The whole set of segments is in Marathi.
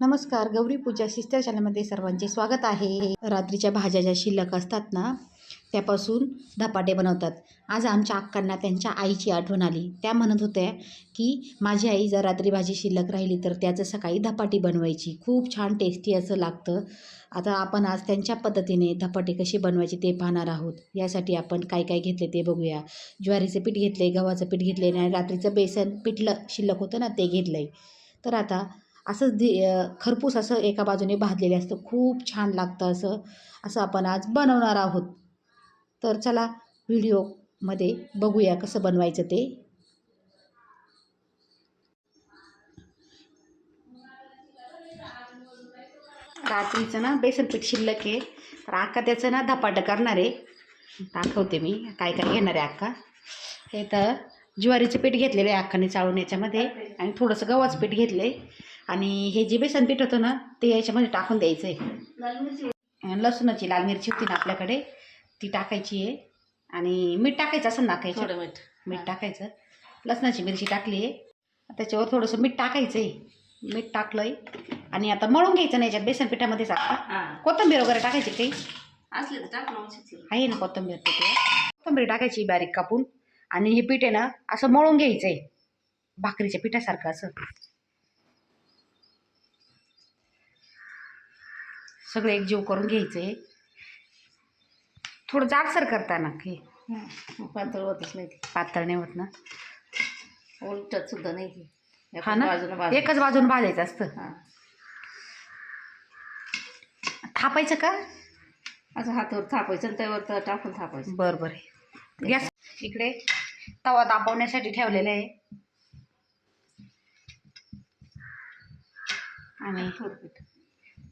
नमस्कार गौरी पूजा शिस्तर चॅनलमध्ये सर्वांचे स्वागत आहे. रात्रीच्या भाज्या ज्या शिल्लक असतात ना त्यापासून धपाटे बनवतात. आज आमच्या अक्कांना त्यांच्या आईची आठवण आली. त्या म्हणत होत्या की माझी आई जर रात्री भाजी शिल्लक राहिली तर त्याचं सकाळी धपाटी बनवायची. खूप छान टेस्टी असं लागतं. आता आपण आज त्यांच्या पद्धतीने धपाटे कसे बनवायचे ते पाहणार आहोत. यासाठी आपण काय काय घेतले ते बघूया. ज्वारीचं पीठ घेतले गव्हाचं पीठ घेतले आणि रात्रीचं बेसन पिठलं शिल्लक होतं ना ते घेतलं आहे तर आता असंच दि खरपूस असं एका बाजूने भाजलेलं असतं. खूप छान लागतं असं असं आपण आज बनवणार आहोत. तर चला व्हिडिओमध्ये बघूया कसं बनवायचं ते. रात्रीचं ना बेसन पीठ शिल्लक आहे. तर अक्का त्याचं ना धपाटं करणार आहे. दाखवते मी काय काय घेणार आहे अक्का. हे तर ज्वारीचं पीठ घेतलेलं आहे अक्काने चाळून याच्यामध्ये. आणि थोडंसं गव्हाचं पीठ घेतलं आहे आणि हे जे बेसन पीठ होतं ना ते याच्यामध्ये टाकून द्यायचं आहे लसूणाची लाल मिरची होती ना आपल्याकडे ती टाकायची आहे. आणि मीठ टाकायचं असं नाकायचं मीठ. मीठ टाकायचं. लसणाची मिरची टाकली आहे. त्याच्यावर थोडंसं मीठ टाकायचं आहे मीठ टाकलं आहे आणि आता मळून घ्यायचं नाही याच्यात बेसन पिठामध्येच आता. कोथिंबीर वगैरे टाकायची काही? असले तर आहे ना कोथिंबीर तिथे कोथिंबीर टाकायची बारीक कापून. आणि हे पीठ आहे ना असं मळून घ्यायचं आहे भाकरीच्या पिठासारखं असं. सगळं एकजीव करून घ्यायचं आहे थोडं जाडसर करताना की. पातळ होतच नाही ती. पातळ नाही होत ना. उलटत सुद्धा नाही ती. हा ना? बाजूला बाजू एकच बाजून भाजायचं असतं. हा. थापायचं का? असं हातावर थापायचं आणि त्यावर तर टाकून थापायचं. बरं बरं. गॅस इकडे तवा तापवण्यासाठी ठेवलेला आहे. आणि थोडं पीठ.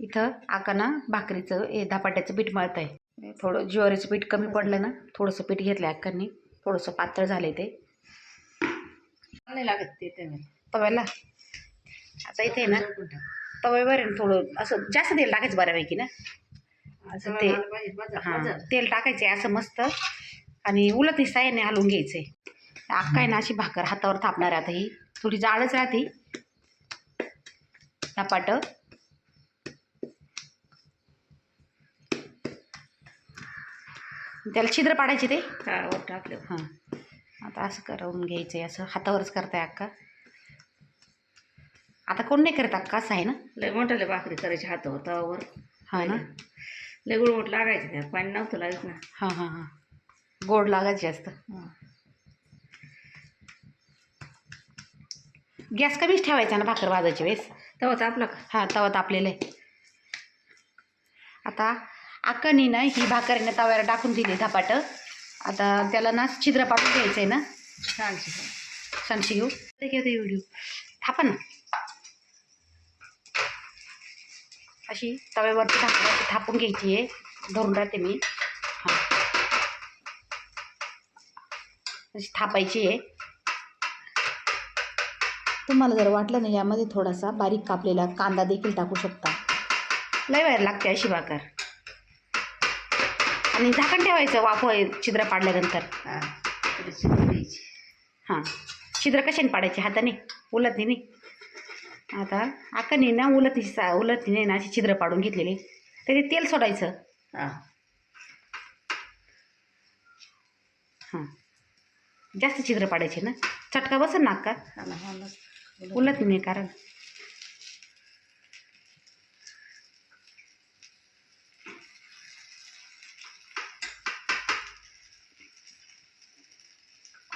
इथं आकाना भाकरीचं हे धपाट्याचं पीठ मळत आहे थोडं ज्वारीचं पीठ कमी पडलं ना थोडंसं पीठ घेतलं आहे अक्कांनी. थोडंसं पातळ झालं ते. नाही लागत ते तव्याला? आता इथे ना तव्यावर आहे ना थोडं. असं जास्त तेल टाकायचं बऱ्यापैकी ना. असं ते हां तेल टाकायचं आहे असं मस्त. आणि उलट सायाने हलवून घ्यायचं आहे अक्का आहे ना अशी भाकर हातावर थापणार आता ही. थोडी जाडच राहते. धपाटं. त्याला छिद्र पाडायचे ते? हा वर टाकलं हां. आता असं करून घ्यायचं आहे असं हातावरच करताय अक्का. आता कोण नाही करत अक्का असं आहे ना? लय मोठ्याला भाकरी करायची हातावर तवावर. हा ना? लय गुळमोट लागायचं त्यात पाणी नव्हतं लागत ना. हां हां हां. गोड लागायचे जास्त. हा. गॅस कमीच ठेवायचा ना भाकर भाजायच्या वेळेस? तेव्हाच आपला का? हां तवा तापलेलं आहे आता अक्कानी ही भाकरीनं तव्यावर टाकून दिली धपाटं. आता त्याला ना छिद्र पाडून घ्यायचं आहे ना छानशी सांगशी घेऊ ते घेते व्हिडिओ. थापा ना. अशी तव्यावरती भाकर थापून घ्यायची आहे धरून राहते मी. हां. अशी थापायची आहे तुम्हाला जर वाटलं ना यामध्ये थोडासा बारीक कापलेला कांदा देखील टाकू शकता. लय वेळ लागते अशी भाकर. आणि झाकण ठेवायचं वाफ छिद्र पाडल्यानंतर. हा हां छिद्र कशाने पाडायचे? हाताने? उलटणीने आता आकाने ना उलटी सा उलटणीने ना अशी छिद्र पाडून घेतलेली. त्याचे तेल सोडायचं. हा. हां. जास्त छिद्र पाडायचे ना? चटका बसन ना अक्का हा ना, हा ना. उलटणीने कारण.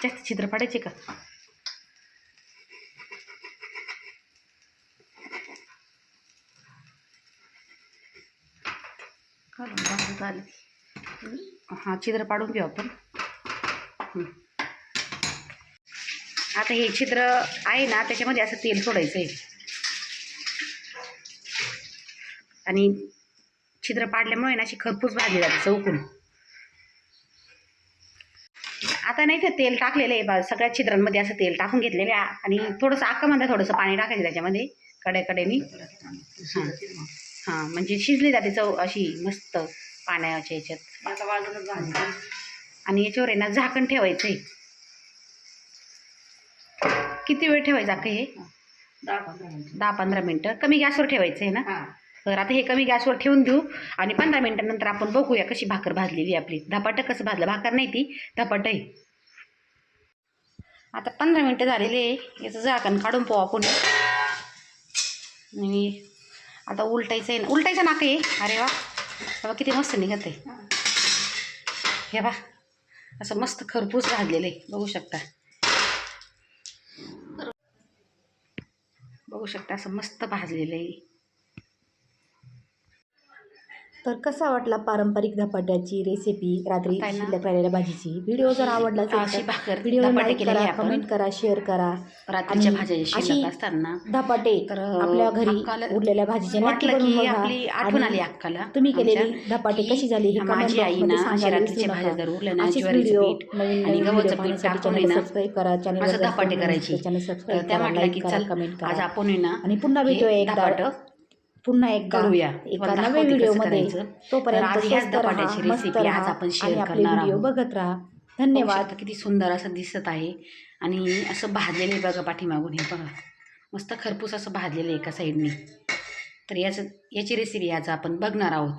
जास्त छिद्र पाडायचे का? काढून हां छिद्र पाडून घेऊ आपण. आता हे छिद्र आहे ना त्याच्यामध्ये असं तेल सोडायचं आहे आणि छिद्र पाडल्यामुळे ना अशी खरपूस भाजली जाते चौकून. आता नाही ते तेल टाकलेलं आहे बा सगळ्या छिद्रांमध्ये असं तेल टाकून घेतलेलं आहे. आणि थोडंसं आकामध्ये थोडंसं पाणी टाकायचं त्याच्यामध्ये कडेकडेनी हां. हां म्हणजे शिजली जाते चव अशी मस्त पाण्याच्या ह्याच्यात आणि याच्यावर आहे ना झाकण ठेवायचं आहे किती वेळ ठेवायचं अख्खं हे? दहा पंधरा मिनटं. कमी गॅसवर ठेवायचं आहे ना तर आता हे कमी गॅसवर ठेवून देऊ आणि पंधरा मिनटानंतर आपण बघूया कशी भाकर भाजलेली आहे आपली. धपाटं कसं भाजलं? भाकर नाही ती धपाटं आहे. आता पंधरा मिनटं झालेले आहे. याचं झाकण काढून पाहू आपण. आणि आता उलटायचं आहे ना. उलटायचं नाक आहे. अरे वा. बाबा किती मस्त निघत आहे. हे बा असं मस्त खरपूस भाजलेलं आहे. बघू शकता. बघू शकता असं मस्त भाजलेलं आहे. तर कसा वाटला पारंपरिक धपाट्याची रेसिपी रात्री? शिल्लक राहिलेल्या भाजीची व्हिडिओ जर आवडला अशी भाकर व्हिडिओ लाईक करा. कमेंट करा शेअर करा रात्रीच्या आणि भाज्या अशी शिल्लक असताना धपाटे आपल्या घरी उरलेल्या भाजीचे वाटलं की आपली आठवण आली अक्काला तुम्ही केलेली धपाटे कशी झाली हे माझी आई ना सांगायला अशी विसरू रात्रीच्या भाज्या नका. जर उरल्या ना अशीच ज्वारीचं व्हिडिओ पीठ नवीन आणि नवीन गव्हाचं व्हिडिओ पीठ पाहण्यासाठी टाकून आहे चॅनल ना, सबस्क्राईब करा चॅनल धपाटे करायची चॅनल सबस्क्राईब त्या करा म्हटलं लाईक की करा चल कमेंट आज आपण ना आणि पुन्हा भेटूया एकदा धपाटं पुन्हा एकदा करूया. एका नव्या व्हिडिओमध्ये करायचं. तर तोपर्यंत स्वस्त राहा मस्त राहा आपण आणि आपले व्हिडिओ. बघत राहा. धन्यवाद. किती सुंदर असं दिसत आहे. आणि असं भाजलेलं आहे बघा पाठीमागून हे बघा. मस्त खरपूस असं भाजलेलं आहे एका साईडने तर याचं याची रेसिपी आज आपण बघणार आहोत.